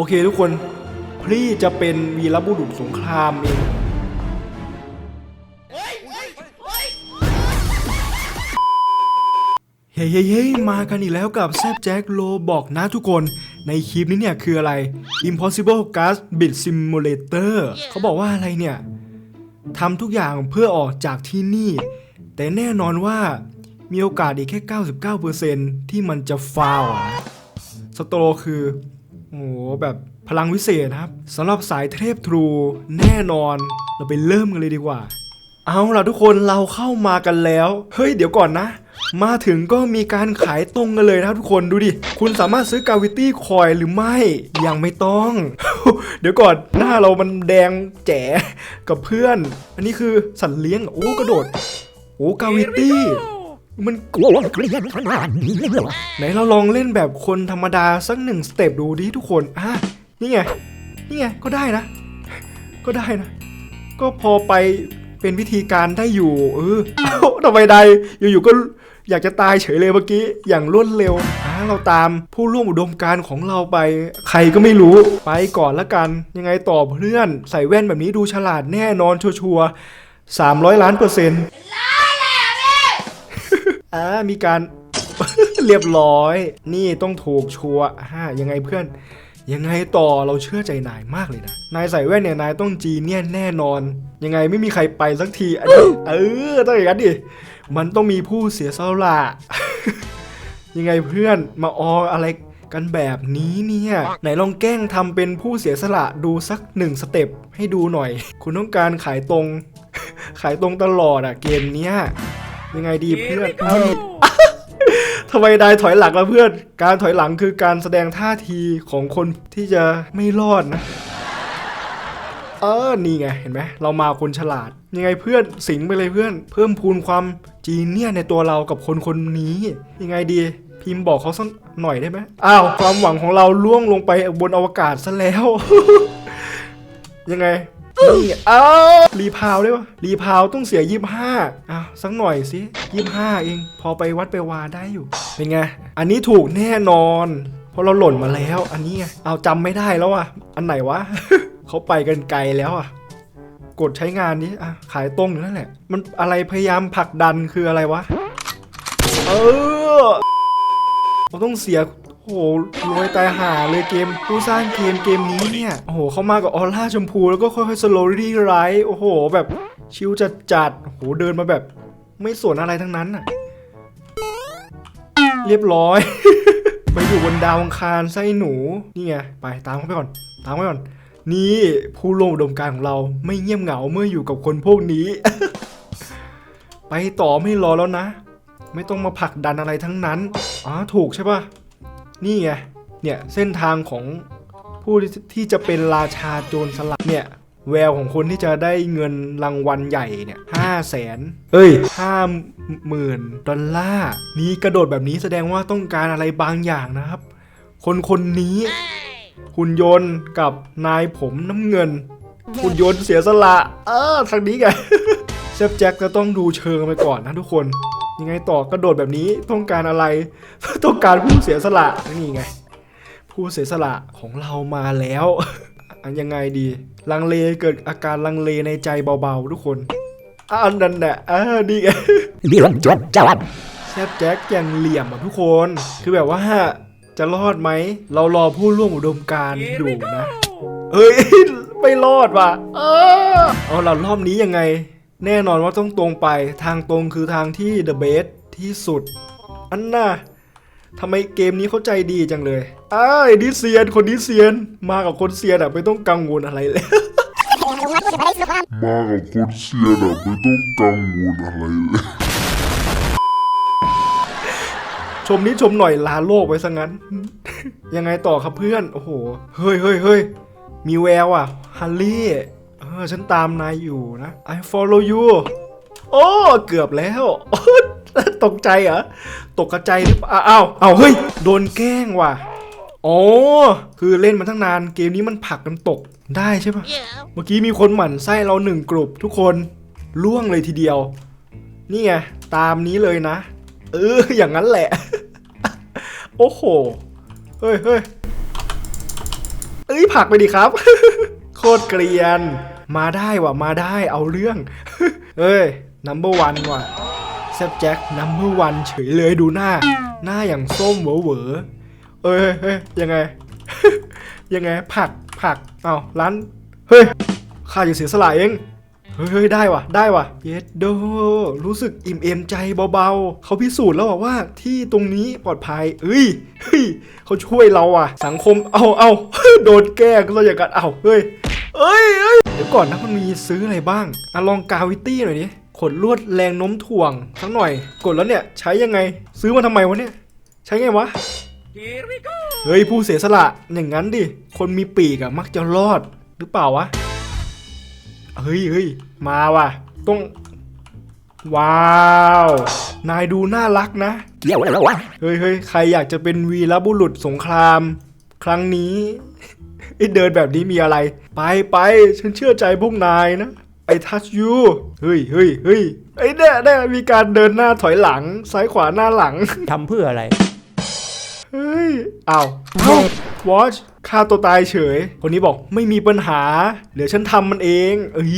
โอเคทุกคนพรี่จะเป็นวีรบุรุษสงครามเองเฮ้ยเฮ้ยเฮ้ยมากันอีกแล้วกับแซบแจ็คโลบอกนะทุกคน ในคลิปนี้เนี่ยคืออะไร Impossible Gas Bit Simulator เขาบอกว่าอะไรเนี่ยทำทุกอย่างเพื่อออกจากที่นี่ แต่แน่นอนว่ามีโอกาสอีกแค่ 99%ที่มันจะฟาวอะนะสโตรคือ โอ้โหแบบพลังวิเศษนะครับสำหรับสายเทพทรูแน่นอน เราไปเริ่มกันเลยดีกว่า เอาล่ะทุกคนเราเข้ามากันแล้ว เฮ้ยเดี๋ยวก่อนนะ มาถึงก็มีการขายตรงกันเลยนะครับทุกคนดูดิ คุณสามารถซื้อกาวิตี้คอยหรือไม่ ยังไม่ต้อง เดี๋ยวก่อนหน้าเรามันแดงแจ๋กับเพื่อน อันนี้คือสัตว์เลี้ยงโอ้กระโดด โอ้กาวิตี้ มันกลัวเกลียดขนาดนี้เลยเหรอไหนเราลองเล่นแบบคนธรรมดาสักหนึ่งสเต็ปดูดิทุกคนอะนี่ไงนี่ไงก็ได้นะ ก็ได้นะ ก็พอไปเป็นวิธีการได้อยู่ เออเอ้าทำไมใดอยู่ๆก็อยากจะตายเฉยเลยเมื่อกี้ อย่างรวดเร็วอ่าเราตามผู้ร่วมอุดมการณ์ของเราไป ใครก็ไม่รู้ไปก่อนละกัน ยังไงต่อเพื่อน ใส่แว่นแบบนี้ดูฉลาดแน่นอนชัวร์สามร้อยล้านเปอร์เซ็นต์ อ่ามีการ เรียบร้อย นี่ต้องถูกชัวร์อ่ายังไงเพื่อน ยังไงต่อเราเชื่อใจนายมากเลยนะ นายใส่แว่นเนี่ยนายต้องจีเนียนแน่นอน ยังไงไม่มีใครไปสักทีอันนี้เออต้องอย่างนั้นดิ มันต้องมีผู้เสียสละยังไงเพื่อนมาอออะไรกันแบบนี้เนี่ย ไหนลองแกล้งทำเป็นผู้เสียสละดูสักหนึ่งสเต็ปให้ดูหน่อย คุณต้องการขายตรง ขายตรงตลอดอะเกมเนี้ย ยังไงดีเพื่อนเอาดิทำไมได้ถอยหลังละเพื่อน การถอยหลังคือการแสดงท่าทีของคนที่จะไม่รอดนะ เออ นี่ไง เห็นไหม เรามาคนฉลาด ยังไงเพื่อนสิงไปเลยเพื่อน เพิ่มพูนความจีเนียสในตัวเรากับคนคนนี้ ยังไงดี พิมพ์บอกเขาสักหน่อยได้ไหมอ้าว ความหวังของเราล่วงลงไปบนอวกาศซะแล้ว ยังไง นี่อ้ารีพาวได้ปะรีพาวต้องเสียยี่ห้าอ้าวสักหน่อยสิยี่ห้าเอง พอไปวัดไปวาได้อยู่ เป็นไง อันนี้ถูกแน่นอน เพราะเราหล่นมาแล้ว อันนี้ไง เอาจำไม่ได้แล้วอะ อันไหนวะ เขาไปกันไกลแล้วอะ กดใช้งานนี้อะขายตรงอยู่นั่นแหละ มันอะไรพยายามผลักดันคืออะไรวะ เออเราต้องเสีย โอ้โหรวยตายห่าเลยเกม ผู้สร้างเกมเกมนี้เนี่ยโอ้โหเข้ามากับออร่าชมพูแล้วก็ค่อยๆสโลลี่ไรโอ้โห แบบชิวจัดจัดโอ้โหเดินมาแบบ ไม่สนอะไรทั้งนั้นอะเรียบร้อย ไปอยู่บนดาวอังคารไส้หนูนี่ไงไปตามเขาไปก่อน ตามเขาไปก่อน นี่ผู้ร่วมอุดมการของเราไม่เงียบเหงาเมื่ออยู่กับคนพวกนี้ ไปต่อไม่รอแล้วนะ ไม่ต้องมาผลักดันอะไรทั้งนั้นอ๋อถูกใช่ปะ นี่ไง เนี่ยเส้นทางของผู้ที่ที่จะเป็นราชาโจรสลัดเนี่ยแววของคนที่จะได้เงินรางวัลใหญ่เนี่ยห้าแสนเอ้ยห้าหมื่นดอลลาร์นี่กระโดดแบบนี้แสดงว่าต้องการอะไรบางอย่างนะครับ คนคนนี้หุ่นยนต์กับนายผมน้ำเงินหุ่นยนต์เสียสละ เออทางนี้ไงเซฟแจ็คจะต้องดูเชิงไปก่อนนะทุกคน ยังไงต่อกระโดดแบบนี้ต้องการอะไร ต้องการผู้เสียสละนี่ไง ผู้เสียสละของเรามาแล้วอันยังไงดี ลังเลเกิดอาการลังเลในใจเบาๆ ทุกคนอ่านั่นแหละอ่านี่ไงเรื่องจบจบแซบแจ็คยังเหลี่ยมอะทุกคน คือแบบว่าจะรอดไหม เรารอผู้ร่วมอุดมการณ์อยู่นะเฮ้ย ไม่รอดว่ะ เออเอาล่ะรอบนี้ยังไง แน่นอนว่าต้องตรงไปทางตรงคือทางที่ the best ที่สุด อันน่ะทำไมเกมนี้เข้าใจดีจังเลยอ้ายดิเซียนคนดิเซียน มากับคนเซียนอะไม่ต้องกังวลอะไรเลย มากับคนเซียนอะไม่ต้องกังวลอะไรเลย ชมนิดชมหน่อยลาโลกไว้ซะงั้น ยังไงต่อครับเพื่อน โอ้โห เฮ้ยเฮ้ยเฮ้ยมีแววอะฮันลี่เออฉันตามนายอยู่นะ I follow you โอ้เกือบแล้วตกใจเหรอตกกระใจหรือเปล่าอ้าวอ้าวเฮ้ยโดนแกล้งว่ะอ๋อคือเล่นมาตั้งนานเกมนี้มันผลักกันตกได้ใช่ปะเมื่อกี้มีคนหมั่นไส้เราหนึ่งกลุ่มทุกคนล่วงเลยทีเดียว นี่ไงตามนี้เลยนะ เอออย่างนั้นแหละ โอ้โหเฮ้ยเฮ้ยเออ้ยผลักไปดิครับ โคตรเกรียน มาได้ว่ะ มาได้เอาเรื่อง เอ้ย number one ว่ะแซบแจ็ค number one เฉยเลยดูหน้า หน้าอย่างส้มเหวอเหวอเอ้ยเฮ้ยเฮ้ยยังไง ยังไง ผักผักเอาร้าน เฮ้ยข้าจะเสียสละเองเฮ้ยได้ว่ะ ได้ว่ะเยดโดรู้สึกอิ่มเอมใจเบาๆ เขาพิสูจน์แล้วว่าที่ตรงนี้ปลอดภัย เอ้ยเฮ้ยเขาช่วยเราอะ สังคมเอาเอาโดนแก้ก็อย่างกันเอาเฮ้ยเอ้ยเอ้ย ดี๋ยวก่อนนะมันมีซื้ออะไรบ้างอะลองกาวิตี้หน่อยดิขนลวดแรงโน้มถ่วงสักหน่อย กดแล้วเนี่ยใช้ยังไง ซื้อมาทำไมวะเนี่ย ใช้ไงวะเฮ้ยผู้เสียสละอย่างนั้นดิ คนมีปีกอะมักจะรอดหรือเปล่าวะ เฮ้ยเฮ้ยมาว่ะ ต้อง ว้าว นายดูน่ารักนะเกี่ยวอะไรวะเฮ้ยเฮ้ยใครอยากจะเป็นวีรบุรุษสงคราม ครั้งนี้ไอ้ เดินแบบนี้มีอะไร ไปไปฉันเชื่อใจพวกนายนะไอ้ทัชยูเฮ้ยเฮ้ยเฮ้ยไอ้เนี่ยเนี่ยมีการเดินหน้าถอยหลัง ซ้ายขวาหน้าหลัง ทำเพื่ออะไร เฮ้ยอ้าวเอ้าวอชฆ่าตัวตายเฉย คนนี้บอกไม่มีปัญหา เดี๋ยวฉันทำมันเอง เอ้ย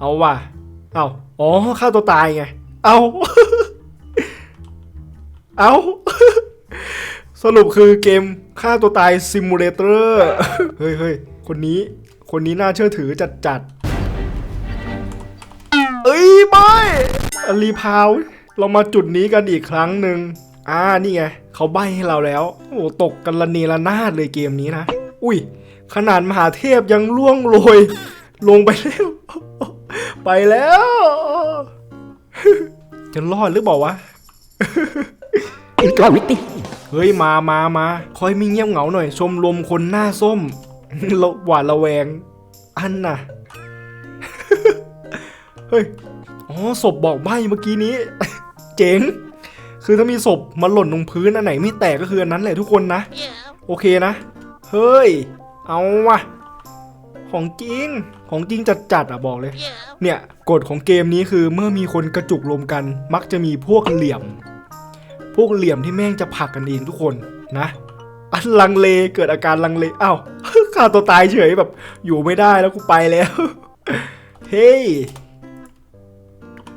เอาว่ะ เอาอ๋อฆ่าตัวตายไง เอาเอาสรุปคือเกม ฆ่าตัวตายซิมูเลเตอร์เฮ้ยเฮ้ยคนนี้ คนนี้น่าเชื่อถือจัดจัดเอ้ยไม่อลีพาวเรามาจุดนี้กันอีกครั้งหนึ่งอ่านี่ไงเขาใบให้เราแล้ว โอ้ตกกันละเนระนาดเลยเกมนี้นะ อุ้ย ขนาดมหาเทพยังล่วงโรย ลงไปแล้ว ไปแล้ว จะรอดหรือเปล่าวะอีกวิติ เฮ้ยมามามาคอยมีเงียบเหงาหน่อย ชมรมคนหน้าส้มระหวาดระแวง อันน่ะ เฮ้ย อ๋อศพบอกใบเมื่อกี้นี้ เจ๋ง คือถ้ามีศพมาหล่นลงพื้นอันไหนไม่แตกก็คืออันนั้นแหละทุกคนนะ โอเคนะ เฮ้ย เอาวะของจริง ของจริงจัดจัดๆอะบอกเลย เนี่ยกฎของเกมนี้คือเมื่อมีคนกระจุกรวมกัน มักจะมีพวกเหลี่ยม พวกเหลี่ยมที่แม่งจะผักกันเองทุกคนนะอันลังเลเกิดอาการลังเลอ้าวฆ่าตัวตายเฉยแบบ อยู่ไม่ได้แล้วกูไปแล้ว เฮ้ย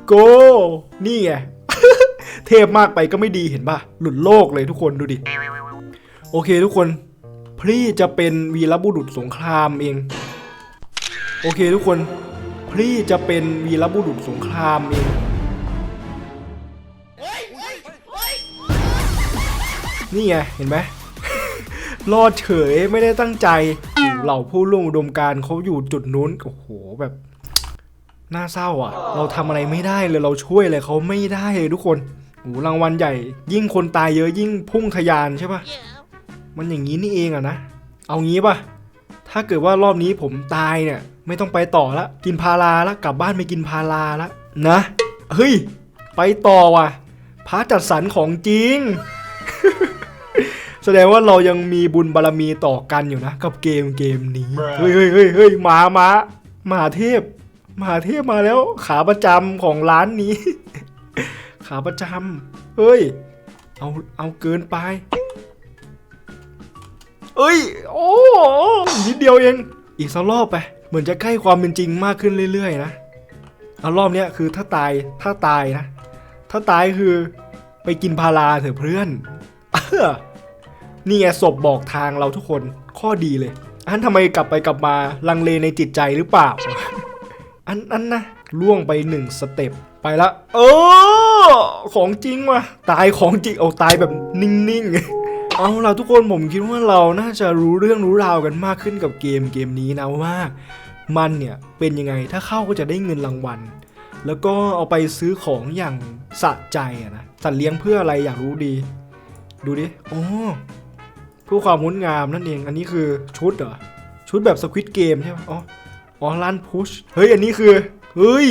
โกนี่ไงเทพมากไปก็ไม่ดีเห็นป่ะ หลุดโลกเลยทุกคนดูดิ โอเคทุกคนพี่จะเป็นวีรบุรุษสงครามเอง โอเคทุกคนพี่จะเป็นวีรบุรุษสงครามเอง นี่ไง เห็นไหม รอดเฉยไม่ได้ตั้งใจ เหล่าผู้ร่วมอุดมการเขาอยู่จุดนู้น โอ้โหแบบน่าเศร้าอะ เราทำอะไรไม่ได้เลยเราช่วยอะไรเขาไม่ได้เลยทุกคนโอ้รางวัลใหญ่ ยิ่งคนตายเยอะยิ่งพุ่งทะยานใช่ปะมันอย่างนี้นี่เองอะนะ เอางี้ปะถ้าเกิดว่ารอบนี้ผมตายเนี่ย ไม่ต้องไปต่อละกินพาราละกลับบ้านไปกินพาราละนะเฮ้ย ไปต่อว่ะพระจัดสรรของจริง แสดงว่าเรายังมีบุญบารมีต่อกันอยู่นะ กับเกมเกมนี้ เฮ้ยเฮ้ยเฮ้ยเฮ้ยมามามหาเทพมหาเทพมาแล้วขาประจำของร้านนี้ ขาประจำเฮ้ย เอาเอาเกินไป เอ้ย โอ้นิดเดียวเองอีกสักรอบไป เหมือนจะใกล้ความเป็นจริงมากขึ้นเรื่อยๆนะเอารอบเนี้ยคือถ้าตายถ้าตายนะ ถ้าตายคือไปกินพาราเถอะเพื่อนเออ นี่ไงศพบอกทางเราทุกคนข้อดีเลย อันทำไมกลับไปกลับมาลังเลในจิตใจหรือเปล่า อันอันนะล่วงไปหนึ่งสเต็ปไปละเออของจริงว่ะตายของจริงเอาตายแบบนิ่งๆเอาล่ะทุกคนผมคิดว่าเราน่าจะรู้เรื่องรู้ราวกันมากขึ้นกับเกมเกมนี้นะว่า มันเนี่ยเป็นยังไงถ้าเข้าก็จะได้เงินรางวัล แล้วก็เอาไปซื้อของอย่างสะใจอะนะสัตว์เลี้ยงเพื่ออะไรอยากรู้ดี ดูดิโอ้ เพื่อความงดงามนั่นเอง อันนี้คือชุดเหรอ ชุดแบบสควิตเกมใช่ไหมอ๋อ อ๋อร้านพุช เฮ้ย อันนี้คือ เฮ้ย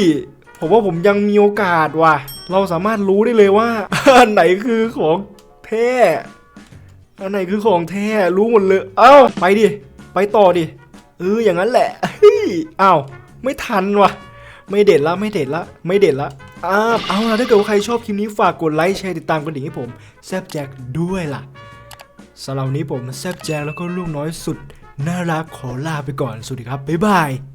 ผมว่าผมยังมีโอกาสว่ะ เราสามารถรู้ได้เลยว่า อันไหนคือของแท้ อันไหนคือของแท้ รู้หมดเลย เอ้า ไปดิ ไปต่อดิ เออ อย่างนั้นแหละเฮ้ยอ้าว ไม่ทันว่ะ ไม่เด็ดละ ไม่เด็ดละ ไม่เด็ดละอ้าวเอาล่ะถ้าเกิดว่าใครชอบคลิปนี้ฝากกดไลค์แชร์ติดตามกระดิ่งให้ผม แซบแจ็คด้วยล่ะ สำหรับวันนี้ผมแซบแจงแล้วก็ลูกน้อยสุด น่ารักขอลาไปก่อนสวัสดีครับบ๊ายบาย